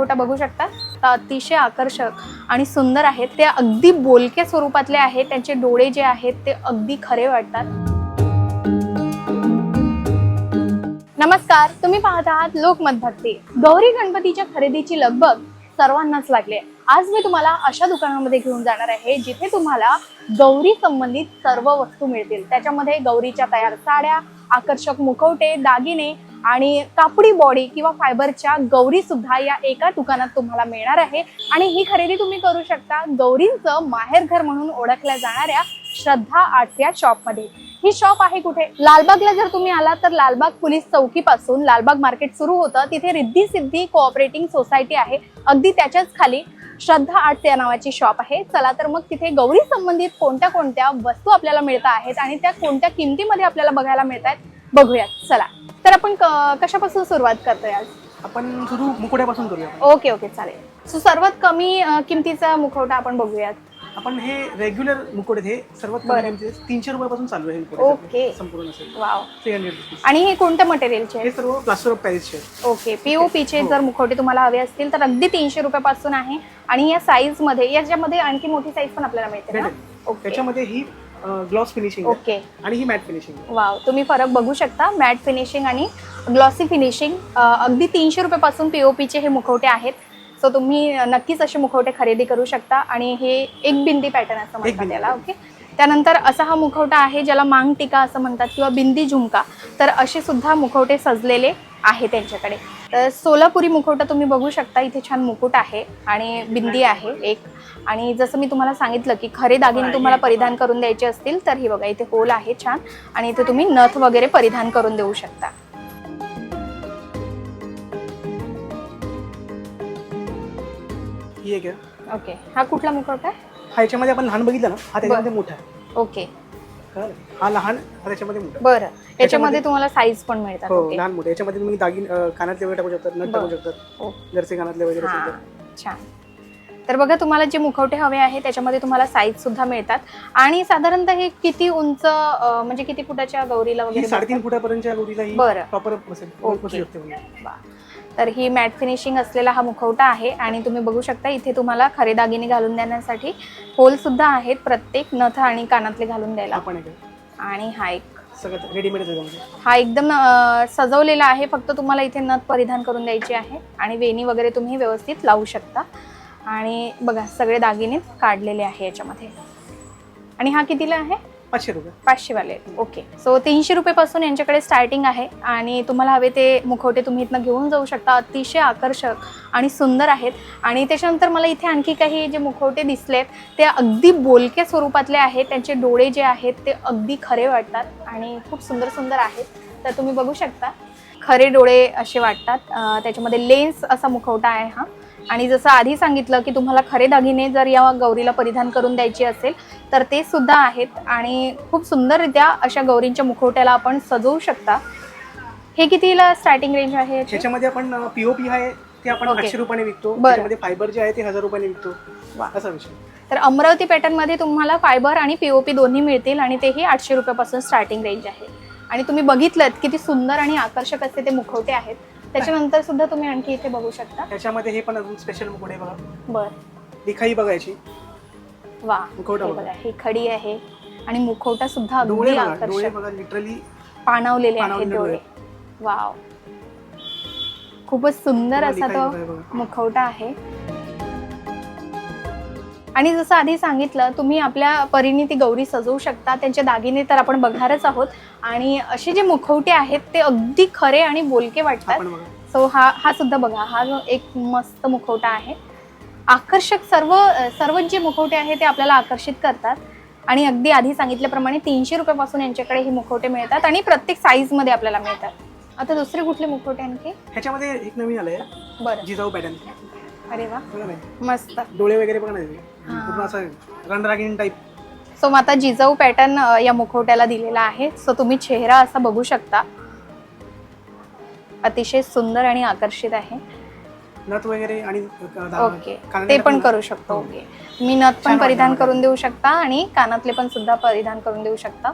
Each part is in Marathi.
मुखवटा बघू शकता. तर अतिशय आकर्षक आणि सुंदर आहेत. ते अगदी बोलक्या स्वरूपातले आहेत. त्यांचे डोळे जे आहेत ते अगदी खरे वाटतात. नमस्कार तुम्ही पाहत आहात लोकमत भक्ती गौरी गणपतीच्या खरेदीची लगबग सर्वांनाच लागले आज मी तुम्हाला अशा दुकानामध्ये घेऊन जाणार आहे जिथे तुम्हाला गौरी संबंधित सर्व वस्तू मिळतील. त्याच्यामध्ये गौरीच्या तयार साड्या आकर्षक मुखवटे दागिने आणि कापडी बॉडी किंवा फायबरच्या गौरी सुद्धा या एका दुकानात तुम्हाला मिळणार आहे. आणि ही खरेदी तुम्ही करू शकता गौरींचं माहेरघर म्हणून ओळखल्या जाणाऱ्या श्रद्धा आर्ट या शॉपमध्ये. ही शॉप आहे कुठे? लालबागला जर तुम्ही आला तर लालबाग पोलीस चौकीपासून लालबाग मार्केट सुरू होतं. तिथे रिद्धी सिद्धी कोऑपरेटिंग सोसायटी आहे. अगदी त्याच्याच खाली श्रद्धा आर्ट्स या नावाची शॉप आहे. चला तर मग तिथे गौरी संबंधित कोणत्या कोणत्या वस्तू आपल्याला मिळत आहेत आणि त्या कोणत्या किमतीमध्ये आपल्याला बघायला मिळत आहेत? बघूयात. चला. तर आपण कशापासून सुरुवात करतोय आज? आपण सुरू मुकुड्यापासून करूया. ओके ओके चालेल. सो सर्वात कमी अं, किमतीचा मुखवटा आपण बघूयात. आपण हे रेग्युलर मुकुट हे सर्वात बरं. तीनशे रुपयापासून चालू आहे ओके. संपूर्ण असेल. वाव. थ्री हंड्रेड रुपीज आणि हे कोणत्या मटेरियलचे हे सर्व प्लास्टर ऑफ पॅरिसचे आहेत. ओके पीओपीचे हो. जर मुखवटे तुम्हाला हवे असतील तर अगदी तीनशे रुपयापासून आहे. आणि या साईजमध्ये याच्यामध्ये आणखी मोठी साईज पण आपल्याला मिळते ना? भेटेल. ओके. त्याच्यामध्ये ही ग्लॉस फिनिशिंग ओके. आणि ही मॅट फिनिशिंग वाव तुम्ही फरक बघू शकता. मॅट फिनिशिंग आणि ग्लॉसी फिनिशिंग अगदी तीनशे रुपयापासून पीओपीचे हे मुखवटे आहेत. सो तुम्ही नक्कीच असे मुखवटे खरेदी करू शकता. आणि हे एक बिंदी पॅटर्न असं म्हणतात त्याला ओके त्यानंतर असा हा मुखवटा आहे ज्याला मांग टिका असं म्हणतात किंवा बिंदी झुमका. तर असे सुद्धा मुखवटे सजलेले आहे त्यांच्याकडे. तर सोलापुरी मुखवटा तुम्ही बघू शकता इथे छान मुकुट आहे आणि बिंदी आहे एक. आणि जसं मी तुम्हाला सांगितलं की खरे दागिने तुम्हाला परिधान करून द्यायचे असतील तर हे बघा इथे होल आहे छान. आणि इथे तुम्ही नथ वगैरे परिधान करून देऊ शकता. ही ओके. हा कुठला मुखवटा? आहे हा याच्यामध्ये आपण लहान बघितलं ना हा त्याच्यामध्ये मोठा आहे. ओके. कळलं? हा लहान हा त्याच्यामध्ये मोठा बरं. याच्यामध्ये तुम्हाला साईज पण मिळतात हो ओके. लहान मोठे. याच्यामध्ये तुम्ही दागिन अं, कानातले वगैरे टाकू शकतात नट टाकू बरं. शकतात. ओ, जर्सी कानातले वगैरे हा छान. तर बघा तुम्हाला जे मुखवटे हवे आहे त्याच्यामध्ये तुम्हाला साईज सुद्धा मिळतात. आणि साधारणतः हे किती उंच अं, म्हणजे किती फुटाच्या गौरीला. ही वगैरे साडेतीन फुटापर्यंतच्या गोरीला ही बरं. प्रॉपर बसेल ओके. बसू शकते म्हणजे. तर ही मॅट फिनिशिंग असलेला हा मुखवटा आहे आणि तुम्ही बघू शकता इथे तुम्हाला खरे दागिने घालून देण्यासाठी होल सुद्धा आहेत प्रत्येक नथ आणि कानातले घालून द्यायला. आणि हा एक रेडीमेड हा एकदम सजवलेला आहे फक्त तुम्हाला इथे नथ परिधान करून द्यायची आहे आणि वेणी वगैरे तुम्ही व्यवस्थित लावू शकता. आणि बघा सगळे दागिने काढलेले आहे याच्यामध्ये. आणि हा कितीला आहे? पाचशे रुपये. पाचशेवाले ओके सो तीनशे रुपयेपासून यांच्याकडे स्टार्टिंग आहे आणि तुम्हाला हवे ते मुखवटे तुम्ही इथनं घेऊन जाऊ शकता. अतिशय आकर्षक आणि सुंदर आहेत. आणि त्याच्यानंतर मला इथे आणखी काही जे मुखवटे दिसलेत ते अगदी बोलक्या स्वरूपातले आहेत. त्यांचे डोळे जे आहेत ते अगदी खरे वाटतात आणि खूप सुंदर सुंदर आहेत. तर तुम्ही बघू शकता. खरे डोळे असे वाटतात. त्याच्यामध्ये लेन्स असा मुखवटा आहे हा. आणि जसं आधी सांगितलं की तुम्हाला खरे दागिने जर या गौरीला परिधान करून द्यायची असेल तर ते सुद्धा आहेत आणि खूप सुंदररित्या अशा गौरींच्या मुखवट्याला आपण सजवू शकता हे कितीला स्टार्टिंग रेंज आहे याची? ह्याच्यामध्ये आपण पीओपी आहे ते आपण. आठशे रुपयाने विकतो बरं. त्याच्यामध्ये फायबर जे आहे ते हजार रुपयाने विकतो वा. असा विषय तर अमरावती पॅटर्नमध्ये तुम्हाला फायबर आणि पीओपी दोन्ही मिळतील आणि तेही आठशे रुपयापासून स्टार्टिंग रेंज आहे आणि तुम्ही बघितलं किती सुंदर आणि आकर्षक असे ते मुखवटे आहेत त्याच्यानंतर सुद्धा तुम्ही आणखी इथे बघू शकता. त्याच्यामध्ये हे पण अजून स्पेशल मुकुट आहे बघा. बर. लिखाई बघायची. वा मुखवटा हे बघा. बघा ही खडी आहे आणि मुखवटा सुद्धा डोळे अगदी बघा डोळे आकर्षक बघा लिटरली पाणावलेले आहेत पाणावलेले डोळे. वाव. खूपच सुंदर असा तो मुखवटा आहे. आणि जसं आधी सांगितलं तुम्ही आपल्या परीने ती गौरी सजवू शकता त्यांचे दागिने तर आपण बघणारच आहोत. आणि असे जे मुखवटे आहेत ते अगदी खरे आणि बोलके वाटतात. सो हा हा सुद्धा बघा. हा जो एक मस्त मुखवटा आहे. आकर्षक सर्व सर्व जे मुखवटे आहेत ते आपल्याला आकर्षित करतात. आणि अगदी आधी सांगितल्याप्रमाणे तीनशे रुपयापासून यांच्याकडे हे मुखवटे मिळतात आणि प्रत्येक साईजमध्ये आपल्याला मिळतात. आता दुसरे कुठले मुखवटे आणखी? ह्याच्यामध्ये एक नवीन आलंय. बरं. जिजाऊ पॅटर्न. अरे वा. मस्त. डोळे वगैरे हा. पूर्ण असं रणरागिणी टाईप सो मग आता जिजाऊ पॅटर्न या मुखवट्याला दिलेला आहे. सो तुम्ही चेहरा असा बघू शकता. अतिशय सुंदर आणि आकर्षित आहे. नथ वगैरे आणि ओके कानातले ते पण करू शकतो. हो. ओके मी नथ पण परिधान करून देऊ शकता आणि कानातले पण सुद्धा परिधान करून देऊ शकता.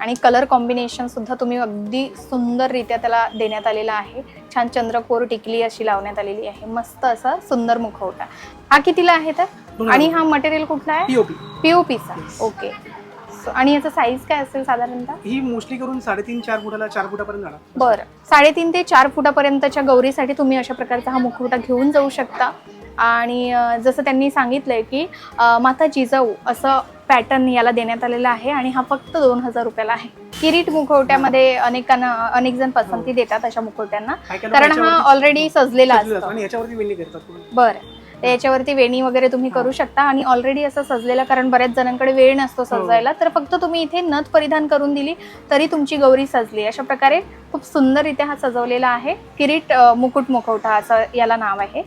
आणि कलर कॉम्बिनेशन सुद्धा तुम्ही अगदी सुंदररित्या त्याला देण्यात आलेला आहे. छान चंद्रकोर टिकली अशी लावण्यात आलेली आहे. मस्त असा सुंदर मुखवटा. हा कितीला आहे तर? आणि. हा मटेरियल कुठला आहे? पीओपी पीओपीचा. ओके आणि याचा साईज काय असेल साधारणतः? ही मोस्टली करून साडेतीन चार फुटाला चार फुटापर्यंत बरं. साडेतीन ते चार फुटापर्यंतच्या गौरीसाठी तुम्ही अशा प्रकारचा हा मुखवटा घेऊन जाऊ शकता. आणि जसं त्यांनी सांगितलंय की माता जिजाऊ असं पॅटर्न याला देण्यात आलेला आहे आणि हा फक्त दोन हजार रुपयाला आहे. किरीट मुखवट्यामध्ये अनेकांना अनेक जण पसंती देतात अशा मुखवट्यांना. कारण हा ऑलरेडी सजलेला असतं. बरं. तर याच्यावरती वेणी वगैरे तुम्ही करू शकता. आणि ऑलरेडी असं सजलेला कारण बऱ्याच जणांकडे वेळ नसतो सजवायला. तर फक्त तुम्ही इथे नथ परिधान करून दिली तरी तुमची गौरी सजली. अशा प्रकारे खूप सुंदररित्या हा सजवलेला आहे. किरीट मुकुट मुखवटा असं याला नाव आहे.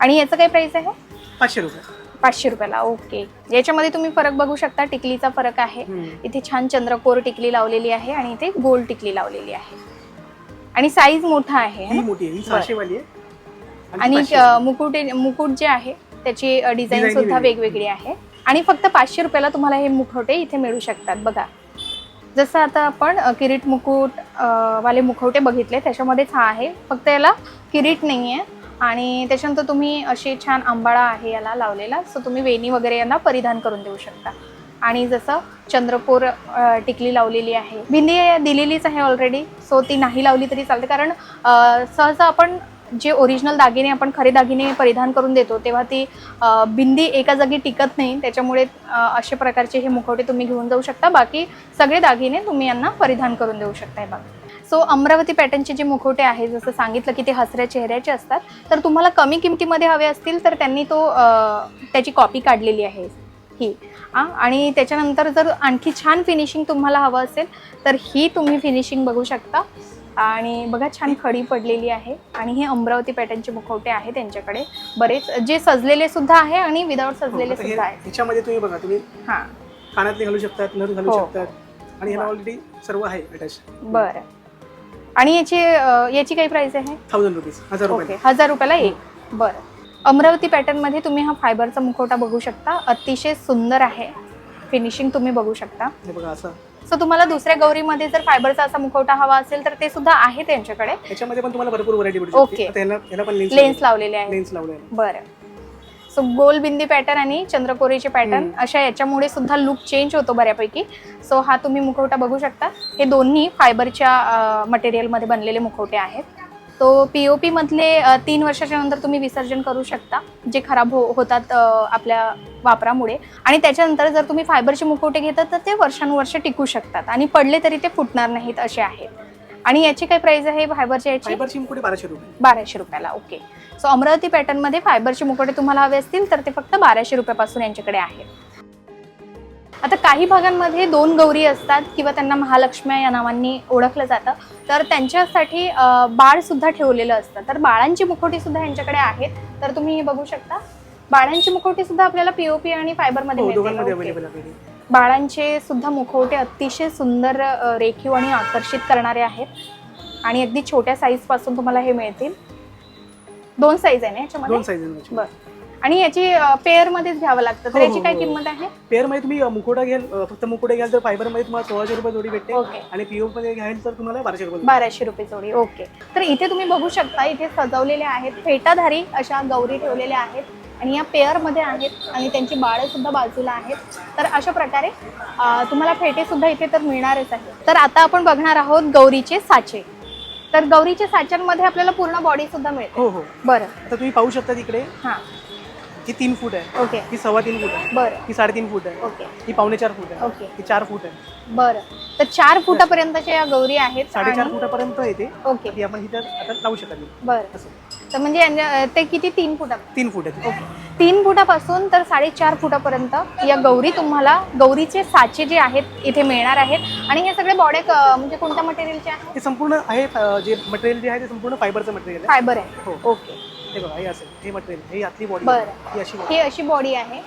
आणि याचं काय प्राइस आहे? पाचशे रुपये. पाचशे रुपयाला. ओके. याच्यामध्ये तुम्ही फरक बघू शकता. टिकलीचा फरक आहे. इथे छान चंद्रकोर टिकली लावलेली आहे आणि इथे गोल टिकली लावलेली आहे. आणि साईज मोठा आहे. आणि 500 अ, मुकुट मुकुट जे आहे त्याची डिझाईन सुद्धा वेगळी. वेगवेगळी आहे. आणि फक्त पाचशे रुपयाला तुम्हाला हे मुखवटे इथे मिळू शकतात. बघा. जसं आता आपण किरीट मुकुट वाले मुखवटे बघितले त्याच्यामध्येच हा आहे. फक्त याला किरीट नाही आहे आणि त्याच्यानंतर तुम्ही अशी छान आंबाळा आहे याला लावलेला सो तुम्ही वेणी वगैरे यांना परिधान करून देऊ शकता. आणि जसं चंद्रपूर टिकली लावलेली आहे. बिंदी दिलेलीच आहे ऑलरेडी सो ती नाही लावली तरी चालते. कारण सहसा आपण जे ओरिजिनल दागिने आपण खरे दागिने परिधान करून देतो तेव्हा ती बिंदी एका जागी टिकत नाही. त्याच्यामुळे अशा प्रकारचे हे मुखवटे तुम्ही घेऊन जाऊ शकता. बाकी सगळे दागिने तुम्ही यांना परिधान करून देऊ शकताय बघा. सो अमरावती पॅटर्नचे जे मुखवटे आहे जसं सांगितलं की ते हसऱ्या चेहऱ्याचे असतात तर तुम्हाला कमी किमतीमध्ये हवे असतील तर त्यांनी तो त्याची कॉपी काढलेली आहे ही. आणि त्याच्यानंतर जर आणखी छान फिनिशिंग तुम्हाला हवं असेल तर ही तुम्ही फिनिशिंग बघू शकता. आणि बघा छान खडी पडलेली आहे आणि हे अमरावती पॅटर्नचे मुखवटे आहे त्यांच्याकडे. बरेच जे सजलेले सुद्धा आहे आणि विदाऊट हो, सजलेले हे- सुद्धा आहेत. ह्याच्यामध्ये तुम्ही बघा तुम्ही हां. कानातले घालू शकतात नथ घालू हो. शकतात आणि ह्याला. ऑलरेडी सर्व आहे अटॅच बरं. आणि याची याची काही प्राइस आहे? थाउजंड रुपीज हजार ओके रुपये हजार रुपयाला एक. बरं. अमरावती पॅटर्नमध्ये तुम्ही हा फायबरचा मुखवटा बघू शकता. अतिशय सुंदर आहे. फिनिशिंग तुम्ही बघू शकता. हे बघा असं. सो तुम्हाला दुसऱ्या गौरीमध्ये जर फायबरचा असा मुखवटा हवा असेल तर ते सुद्धा आहे त्यांच्याकडे. ह्याच्यामध्ये पण तुम्हाला भरपूर व्हरायटी भेटू ओके. आता पण लेन्स लावलेले आहे लेन्स लावले आहे. बरं. सो गोल बिंदी पॅटर्न आणि चंद्रकोरीचे पॅटर्न हम्म. अशा याच्यामुळे सुद्धा लुक चेंज होतो बऱ्यापैकी. सो हा तुम्ही मुखवटा बघू शकता. हे दोन्ही फायबरच्या मटेरियलमध्ये बनलेले मुखवटे आहेत. तो पी ओ पीमधले तीन वर्षाच्या नंतर तुम्ही विसर्जन करू शकता जे खराब हो होतात आपल्या वापरामुळे. आणि त्याच्यानंतर जर तुम्ही फायबरचे मुखवटे घेतात तर ते वर्षानुवर्ष टिकू शकतात. आणि पडले तरी ते फुटणार नाहीत असे आहेत. आणि याची काय प्राइस आहे फायबरच्या याची? फायबरची मुकुटे बाराशे रुपये. बाराशे रुपयाला ओके सो अमरावती पॅटर्नमध्ये फायबरचे मुखवटे तुम्हाला हवे असतील तर ते फक्त बाराशे रुपयापासून यांच्याकडे आहेत आता काही भागांमध्ये दोन गौरी असतात किंवा त्यांना महालक्ष्म्या या नावांनी ओळखलं जातं. तर त्यांच्यासाठी अं, बाळ सुद्धा ठेवलेलं असतं. तर बाळांची मुखवटी सुद्धा यांच्याकडे आहेत. तर तुम्ही हे बघू शकता. बाळांची मुखवटी सुद्धा आपल्याला पीओपी आणि फायबरमध्ये हो बाळांचे सुद्धा मुखवटे अतिशय सुंदर रेखीव आणि आकर्षित करणारे आहेत. आणि अगदी छोट्या साईजपासून तुम्हाला हे मिळतील. दोन साईज आहे ना याच्यामध्ये? दोन साईज बर. आणि याची पेअर मध्येच घ्यावं लागतं. तर हो, याची हो, काय हो. किंमत आहे? पेअरमध्ये तुम्ही मुखवटा घ्याल अ, फक्त मुखवटे घ्याल तर फायबरमध्ये तुम्हाला सोळाशे रुपये जोडी भेटते. ओके. आणि पीओ मध्ये घ्याल तर तुम्हाला बाराशे रुपये बाराशे रुपये जोडी ओके. तर इथे तुम्ही बघू शकता इथे सजवलेले आहेत फेटाधारी अशा गौरी ठेवलेल्या आहेत. आणि या पेअरमध्ये आहेत आणि त्यांची बाळं सुद्धा बाजूला आहेत. तर अशा प्रकारे अ, तुम्हाला फेटे सुद्धा इथे तर मिळणारच आहेत. तर आता आपण बघणार आहोत गौरीचे साचे. तर गौरीच्या साच्यांमध्ये आपल्याला पूर्ण बॉडी सुद्धा मिळते. हो हो. बरं. आता तुम्ही पाहू शकता तिकडे. हां. ही तीन फूट आहे. ओके. ही सव्वा तीन फूट आहे. बरं. ही साडेतीन फूट आहे. ओके. ही पावणे चार फूट आहे. ओके. ही चार फूट आहे. बरं. तर चार फुटापर्यंतच्या या गौरी आहेत साडेचार आणि- फुटापर्यंत येते ओके. ती आपण इथं आता लावू शकत नाही. बरं. असं. तर म्हणजे यांच्या- ते किती? तीन फुटा तीन फूट आहे ओके. तीन फुटापासून तर साडेचार फुटापर्यंत या गौरी तुम्हाला गौरीचे साचे जे आहेत इथे मिळणार आहेत. आणि हे सगळे बॉडे म्हणजे कोणत्या मटेरियलचे आहेत? हे संपूर्ण आहे अ, जे मटेरियल जे आहे ते संपूर्ण फायबरचं मटेरियल आहे. फायबर आहे. हो. ओके. हे बघा हे असेल हे मटेरियल हे आतली बॉडी बरं. ही अशी body. ही अशी बॉडी आहे.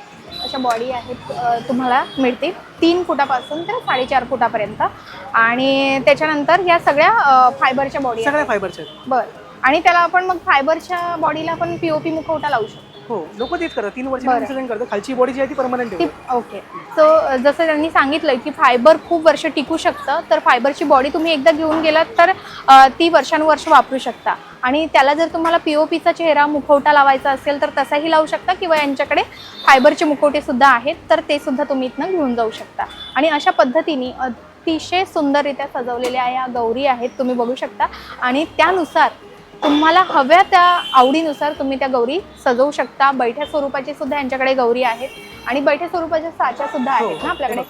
अशा बॉडी आहेत अ, तुम्हाला मिळतील. तीन फुटापासून तर साडेचार फुटापर्यंत. आणि त्याच्यानंतर या सगळ्या फायबरच्या बॉडी सगळ्या फायबरच्या आहेत. बरं. आणि त्याला आपण मग फायबरच्या बॉडीला पण पीओपी मुखवटा लावू शकतो. हो लोक तेच करतात तीन वर्ष बरं. करतात. खालची बॉडी जी आहे ती परमनंट ती ओके सो जसं त्यांनी सांगितलं की फायबर खूप वर्ष टिकू शकतं तर फायबरची बॉडी तुम्ही एकदा घेऊन गेलात तर अ, ती वर्षानुवर्ष वापरू शकता. आणि त्याला जर तुम्हाला पी ओ पीचा चेहरा मुखवटा लावायचा असेल तर तसाही लावू शकता किंवा यांच्याकडे फायबरचे मुखवटे सुद्धा आहेत तर ते सुद्धा तुम्ही इथनं घेऊन जाऊ शकता. आणि अशा पद्धतीने अतिशय सुंदररित्या सजवलेल्या या गौरी आहेत तुम्ही बघू शकता. आणि त्यानुसार तुम्हाला हव्या त्या आवडीनुसार तुम्ही त्या गौरी सजवू शकता. बैठ्या स्वरूपाची सुद्धा यांच्याकडे गौरी आहेत. आणि बैठ्या स्वरूपाच्या साच्या सुद्धा आहेत ना आपल्याकडे.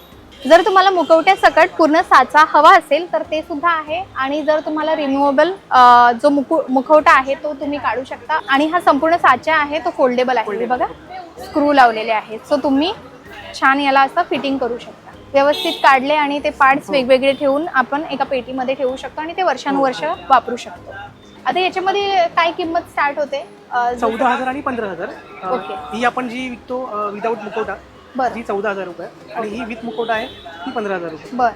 जर तुम्हाला मुखवट्या सकट पूर्ण साचा हवा असेल तर ते सुद्धा आहे. आणि जर तुम्हाला रिमुवेबल जो मुकु मुखवटा आहे तो तुम्ही काढू शकता. आणि हा संपूर्ण साचा आहे तो फोल्डेबल आहे. हे बघा स्क्रू लावलेले आहेत. सो तुम्ही छान याला असं फिटिंग करू शकता. व्यवस्थित काढले आणि ते पार्ट्स वेगवेगळे ठेवून आपण एका पेटीमध्ये ठेवू शकतो आणि ते वर्षानुवर्ष वापरू शकतो. आता याच्यामध्ये काय किंमत स्टार्ट होते? चौदा हजार आणि पंधरा हजार. ओके. ही आपण जी विकतो विदाऊट मुखवटा बरं. ही चौदा हजार रुपये. आणि ही विथ मुखवटा आहे ती पंधरा हजार रुपये. बर.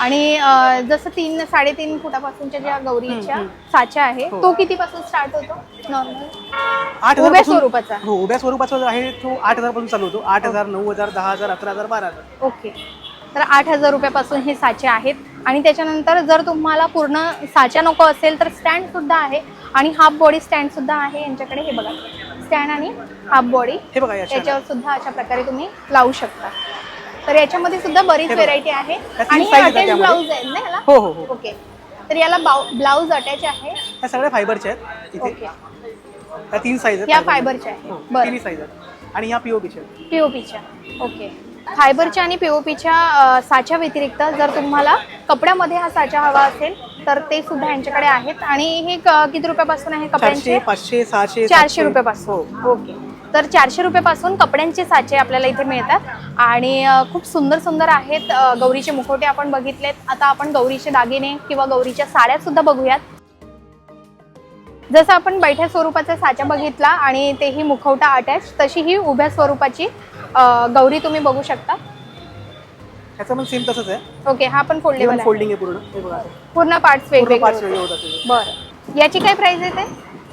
आणि अं, जसं तीन साडेतीन फुटापासूनच्या ज्या गौरीच्या हम्म. साच्या आहे हो. तो कितीपासून स्टार्ट होतो? नॉर्मल आठ उभ्या हजारपासून- स्वरूपाचा. हो उभ्या स्वरूपाचा जो आहे तो आठ हजारपासून चालू होतो. आठ हजार नऊ हजार दहा हजार अकरा हजार बारा हजार. ओके. तर आठ हजार रुपयापासून हे साचे आहेत. आणि त्याच्यानंतर जर तुम्हाला पूर्ण साच्या नको असेल तर स्टँड सुद्धा आहे आणि हाफ बॉडी स्टँड सुद्धा आहे यांच्याकडे. हे बघा. स्टँड आणि हाफ बॉडी हे बघा याच्या याच्यावर सुद्धा अशा प्रकारे तुम्ही लावू शकता. तर याच्यामध्ये सुद्धा बरीच. व्हेरायटी आहे. आणि आहेत अटॅच. ब्लाऊज आहे ना याला? हो हो हो. ओके. तर याला ब्लाऊज अटॅच आहे. ह्या सगळ्या फायबरच्या आहेत ओके. तीन साईज आहेत या फायबरच्या. मध्ये. आहे हो, बरं. साईज आहेत. आणि ह्या पीओपीच्या आहेत. पीओपीच्या ओके. फायबरच्या आणि पीओपीच्या साच्या व्यतिरिक्त जर तुम्हाला कपड्यामध्ये हा साचा हवा असेल तर ते सुद्धा यांच्याकडे आहेत. आणि हे किती रुपयापासून आहे कपड्यांचे? चारशे पाचशे सहाशे चारशे. रुपयापासून. ओके. तर चारशे रुपयापासून कपड्यांचे साचे आपल्याला इथे मिळतात. आणि खूप सुंदर सुंदर आहेत गौरीचे मुखवटे आपण बघितलेत. आता आपण गौरीचे दागिने किंवा गौरीच्या साड्या सुद्धा बघूयात. जसं आपण बैठ्या स्वरूपाचा साचा बघितला आणि तेही मुखवटा अटॅच तशी ही उभ्या स्वरूपाची गौरी तुम्ही बघू शकता. ह्याचं पण सेम तसंच आहे. ओके हा पण फोल्डेबल फोल्डिंग आहे. पूर्ण. हे बघा. पूर्ण पार्ट्स पूर्ण वेगवेगळे पाच होते. वेगळे होतात. त्याचे. बरं. याची काय प्राइस येते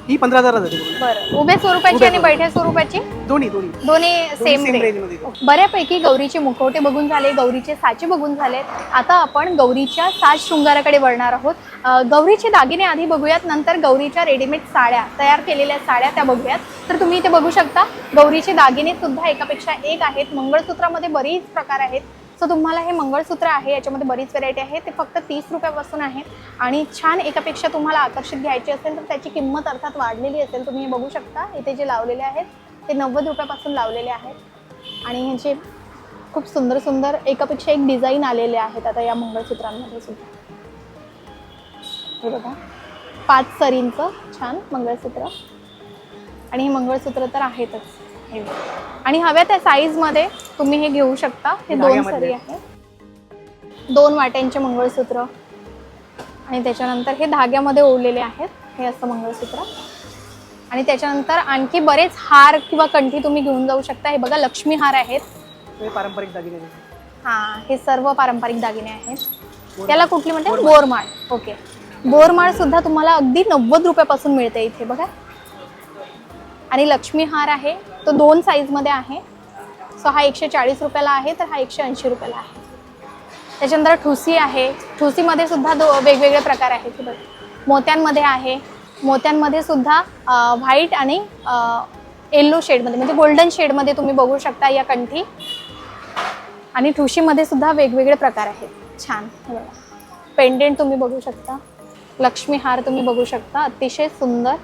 ही पंधरा हजार. बरं. उभ्या स्वरूपाची आणि. बैठ्या स्वरूपाची? दोन्ही दोन्ही. दोन्ही सेम same range मध्ये. बऱ्यापैकी गौरीचे मुखवटे बघून झाले गौरीचे साचे बघून झाले. आता आपण गौरीच्या साज शृंगाराकडे वळणार आहोत. अं, गौरीचे दागिने आधी बघूयात नंतर गौरीच्या रेडीमेड साड्या तयार केलेल्या साड्या त्या बघूयात. तर तुम्ही इथे बघू शकता गौरीचे दागिने सुद्धा एकापेक्षा एक आहेत. मंगळसूत्रामध्ये बरीच प्रकार आहेत. सो तुम्हाला हे मंगळसूत्र आहे याच्यामध्ये बरीच व्हरायटी आहे. ते फक्त तीस रुपयापासून आहे. आणि छान एकापेक्षा तुम्हाला आकर्षित घ्यायची असेल तर त्याची किंमत अर्थात वाढलेली असेल तुम्ही हे बघू शकता. इथे जे लावलेले आहेत ते नव्वद रुपयापासून लावलेले आहेत. आणि ह्याचे खूप सुंदर सुंदर एकापेक्षा एक डिझाईन आलेले आहेत आता या मंगळसूत्रांमध्ये सुद्धा. हे बघा. पाच सरींचं छान मंगळसूत्र. आणि हे मंगळसूत्र तर आहेतच. आणि हव्या त्या साईजमध्ये तुम्ही हे घेऊ शकता. हे दोन. सरी आहे दोन वाट्यांचे मंगळसूत्र. आणि त्याच्यानंतर हे धाग्यामध्ये ओढलेले आहेत. हे असं मंगळसूत्र. आणि त्याच्यानंतर आणखी बरेच हार किंवा कंठी तुम्ही घेऊन जाऊ शकता. हे बघा लक्ष्मी हार आहेत. हे पारंपरिक दागिने. हा हे सर्व पारंपरिक दागिने आहेत. त्याला कुठली म्हणते बोरमाळ. ओके. बोरमाळ सुद्धा तुम्हाला अगदी नव्वद रुपयापासून मिळते इथे बघा. आणि लक्ष्मी हार आहे. तो दोन साईजमध्ये आहे. सो हा एकशे चाळीस रुपयाला आहे तर हा एकशे ऐंशी रुपयाला आहे. त्याच्यानंतर ठुसी आहे. ठुसीमध्ये सुद्धा दो वेगवेगळे प्रकार आहेत हे मोत्यांमध्ये आहे. मोत्यांमध्ये सुद्धा व्हाईट आणि येल्लो शेडमध्ये म्हणजे गोल्डन शेडमध्ये तुम्ही बघू शकता या कंठी. आणि ठुशीमध्ये सुद्धा वेगवेगळे प्रकार आहेत. छान. बघा. पेंडेंट तुम्ही बघू शकता. लक्ष्मी हार तुम्ही बघू शकता. अतिशय सुंदर.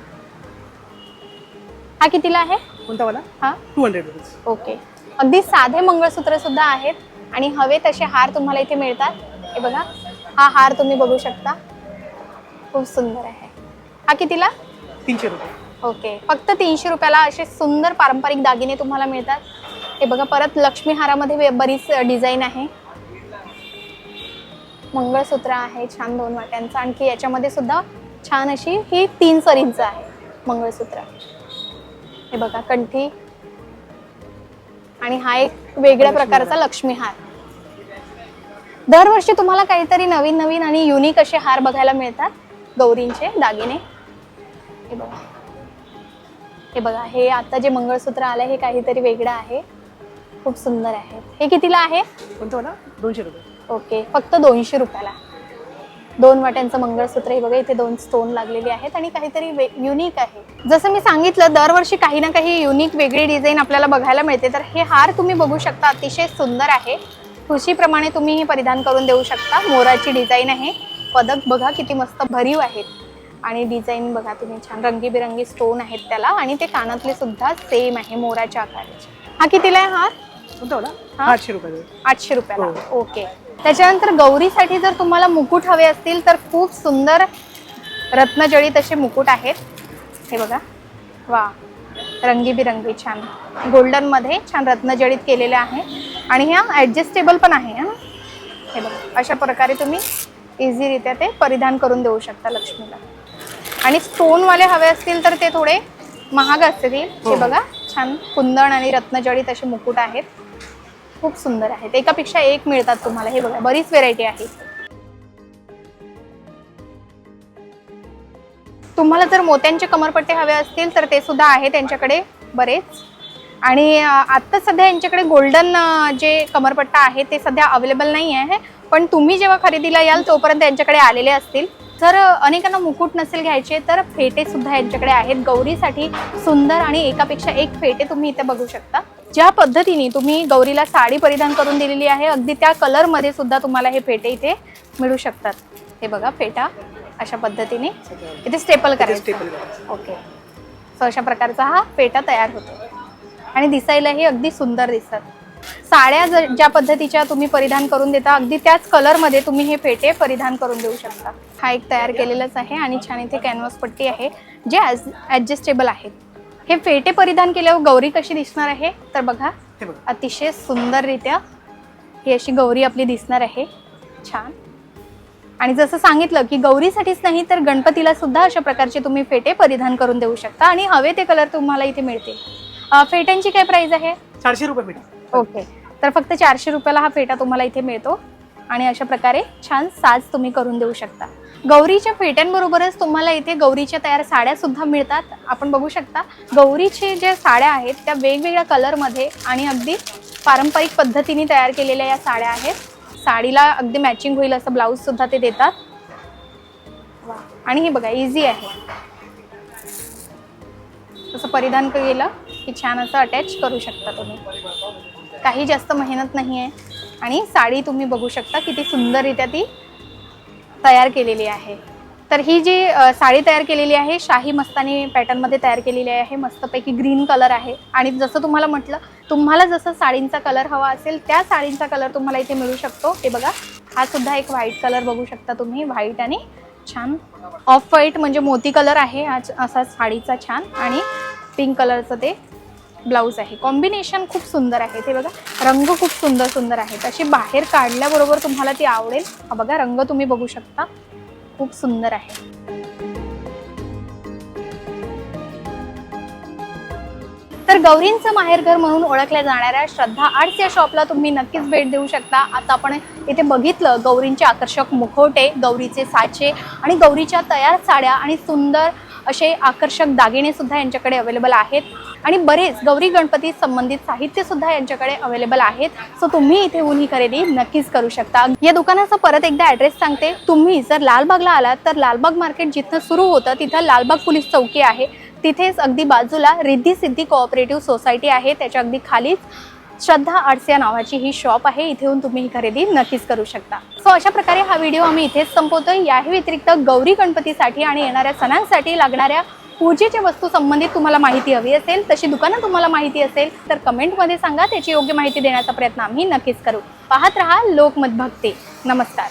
हा कितीला आहे? कोणता वाला? हा? Two hundred rupees okay. अगदी साधे मंगळसूत्र सुद्धा आहेत आणि हवे तसे हार तुम्हाला इथे मिळतात. हे बघा हा हार तुम्ही बघू शकता. खूप सुंदर आहे. हा कितीला? तीनशे रुपये. ओके. फक्त तीनशे रुपयाला असे सुंदर पारंपरिक दागिने तुम्हाला मिळतात. हे बघा परत लक्ष्मी हारामध्ये बरीच डिझाईन आहे. मंगळसूत्र आहे छान दोन वाट्यांचं. आणखी याच्यामध्ये सुद्धा छान अशी ही तीन सरींचं आहे मंगळसूत्र. हे बघा कंठी. आणि हा एक वेगळ्या प्रकारचा लक्ष्मी हार. दरवर्षी तुम्हाला काहीतरी नवीन नवीन आणि युनिक असे हार बघायला मिळतात. गौरींचे दागिने. हे बघा. हे बघा हे आता जे मंगळसूत्र आलं हे काहीतरी वेगळं आहे. खूप सुंदर आहे. हे कितीला आहे? कोणतं दोनशे रुपये. ओके फक्त दोनशे रुपयाला. दोन वाट्यांचं मंगळसूत्र हे बघा इथे दोन स्टोन लागलेले आहेत आणि काहीतरी युनिक आहे. जसं मी सांगितलं दरवर्षी काही ना काही युनिक वेगळी डिझाईन आपल्याला बघायला मिळते. तर हे हार तुम्ही बघू शकता अतिशय सुंदर आहे. खुशीप्रमाणे तुम्ही हे परिधान करून देऊ शकता. मोराची डिझाईन आहे. पदक बघा किती मस्त भरीव आहेत. आणि डिझाईन बघा तुम्ही छान रंगीबिरंगी स्टोन आहेत त्याला. आणि ते कानातले सुद्धा सेम आहे मोराच्या आकाराचे. हा कितीला आहे हार? हा? आठशे रुपये. आठशे रुपयाला. ओके त्याच्यानंतर गौरीसाठी जर तुम्हाला मुकुट हवे असतील तर खूप सुंदर रत्नजळीत असे मुकुट आहेत. हे बघा. वा. रंगीबिरंगी छान. गोल्डनमध्ये छान रत्नजळीत केलेले आहे. आणि ह्या ॲडजस्टेबल पण आहे हा. हे बघा. अशा प्रकारे तुम्ही इझीरित्या ते परिधान करून देऊ शकता लक्ष्मीला. आणि स्टोनवाले हवे असतील तर ते थोडे महाग असतील. हे हो. बघा. छान कुंदन आणि रत्नजळीत असे मुकुट आहेत. खूप सुंदर आहेत. एकापेक्षा एक मिळतात तुम्हाला. हे बघा बरीच व्हेरायटी आहे. तुम्हाला जर मोत्यांचे कमरपट्टे हवे असतील तर ते सुद्धा आहे त्यांच्याकडे बरेच. आणि आत्ता सध्या यांच्याकडे गोल्डन जे कमरपट्टा आहे ते सध्या अवेलेबल नाही आहे. पण तुम्ही जेव्हा खरेदीला याल तोपर्यंत यांच्याकडे आलेले असतील. जर अनेकांना मुकुट नसेल घ्यायचे तर फेटे सुद्धा यांच्याकडे आहेत. गौरीसाठी सुंदर आणि एकापेक्षा एक फेटे तुम्ही इथे बघू शकता. ज्या पद्धतीने तुम्ही गौरीला साडी परिधान करून दिलेली आहे अगदी त्या कलरमध्ये सुद्धा तुम्हाला हे फेटे इथे मिळू शकतात. हे बघा फेटा अशा पद्धतीने इथे स्टेपल करायचं. ओके सो अशा प्रकारचा हा पेटा तयार होतो. आणि दिसायलाही अगदी सुंदर दिसतात. साड्या जर ज्या पद्धतीच्या तुम्ही परिधान करून देता अगदी त्याच कलरमध्ये तुम्ही हे फेटे परिधान करून देऊ शकता. हा एक तयार केलेलाच आहे आणि छान इथे कॅनव्हास पट्टी आहे जे ॲडजस्टेबल आहेत हे फेटे परिधान केल्यावर गौरी कशी दिसणार आहे? तर बघा हे बघा. अतिशय सुंदररित्या ही अशी गौरी आपली दिसणार आहे. छान. आणि जसं सांगितलं की गौरीसाठीच नाही तर गणपतीला सुद्धा अशा प्रकारचे तुम्ही फेटे परिधान करून देऊ शकता. आणि हवे ते कलर तुम्हाला इथे मिळतील. फेट्यांची काय प्राइस आहे? चारशे रुपये पेटी ओके. तर फक्त चारशे रुपयाला हा फेटा तुम्हाला इथे मिळतो. आणि अशा प्रकारे छान साज तुम्ही करून देऊ शकता. गौरीच्या फेट्यांबरोबरच तुम्हाला इथे गौरीच्या तयार साड्या सुद्धा मिळतात. आपण बघू शकता गौरीचे ज्या साड्या आहेत त्या वेगवेगळ्या कलरमध्ये आणि अगदी पारंपरिक पद्धतीने तयार केलेल्या या साड्या आहेत. साडीला अगदी मॅचिंग होईल असं ब्लाऊज सुद्धा ते देतात. आणि हे बघा इझी आहे. तसं परिधान केलं की छान असं अटॅच करू शकता तुम्ही. काही जास्त मेहनत नाही आहे आणि साडी तुम्ही बघू शकता किती सुंदररित्या ती तयार केलेली आहे. तर ही जी साडी तयार केलेली आहे शाही मस्तानी पॅटर्नमध्ये तयार केलेली आहे मस्तपैकी ग्रीन कलर आहे. आणि जसं तुम्हाला म्हटलं तुम्हाला जसं साडींचा कलर हवा असेल त्या साडींचा कलर तुम्हाला इथे मिळू शकतो. हे बघा हा सुद्धा एक व्हाईट कलर बघू शकता तुम्ही. व्हाईट आणि छान ऑफ व्हाईट म्हणजे मोती कलर आहे हा असा साडीचा छान. आणि पिंक कलरचं ते ब्लाऊज आहे. कॉम्बिनेशन खूप सुंदर आहे ते बघा रंग खूप सुंदर सुंदर आहेत. अशी बाहेर काढल्याबरोबर तुम्हाला ती आवडेल. हा बघा रंग तुम्ही बघू शकता. खूप सुंदर आहे. तर गौरींचं माहेरघर म्हणून ओळखल्या जाणाऱ्या श्रद्धा आर्ट्स या शॉपला तुम्ही नक्कीच भेट देऊ शकता. आता आपण इथे बघितलं गौरींचे आकर्षक मुखवटे गौरीचे साचे आणि गौरीच्या तयार साड्या आणि सुंदर असे आकर्षक दागिने सुद्धा यांच्याकडे अवेलेबल आहेत. आणि बरेच गौरी गणपती संबंधित साहित्य सुद्धा यांच्याकडे अवेलेबल आहेत. सो तुम्ही इथे येऊन ही खरेदी नक्कीच करू शकता. या दुकानाचा परत एकदा ॲड्रेस सांगते. तुम्ही जर लालबागला आलात तर लालबाग मार्केट जिथं सुरू होतं तिथं लालबाग पोलीस चौकी आहे. तिथेच अगदी बाजूला रिद्धी सिद्धी कोऑपरेटिव्ह सोसायटी आहे. त्याच्या अगदी खालीच श्रद्धा आर्ट्स या नावाची ही शॉप आहे. इथे येऊन तुम्ही ही खरेदी नक्कीच करू शकता. सो अशा प्रकारे हा व्हिडिओ आम्ही इथेच संपवतोय. याही व्यतिरिक्त गौरी गणपतीसाठी आणि येणाऱ्या सणांसाठी लागणाऱ्या पूजेच्या वस्तू संबंधित तुम्हाला माहिती हवी असेल तशी दुकानं तुम्हाला माहिती असेल तर कमेंटमध्ये सांगा त्याची योग्य माहिती देण्याचा प्रयत्न आम्ही नक्कीच करू. पाहत रहा लोकमत भक्ती नमस्कार.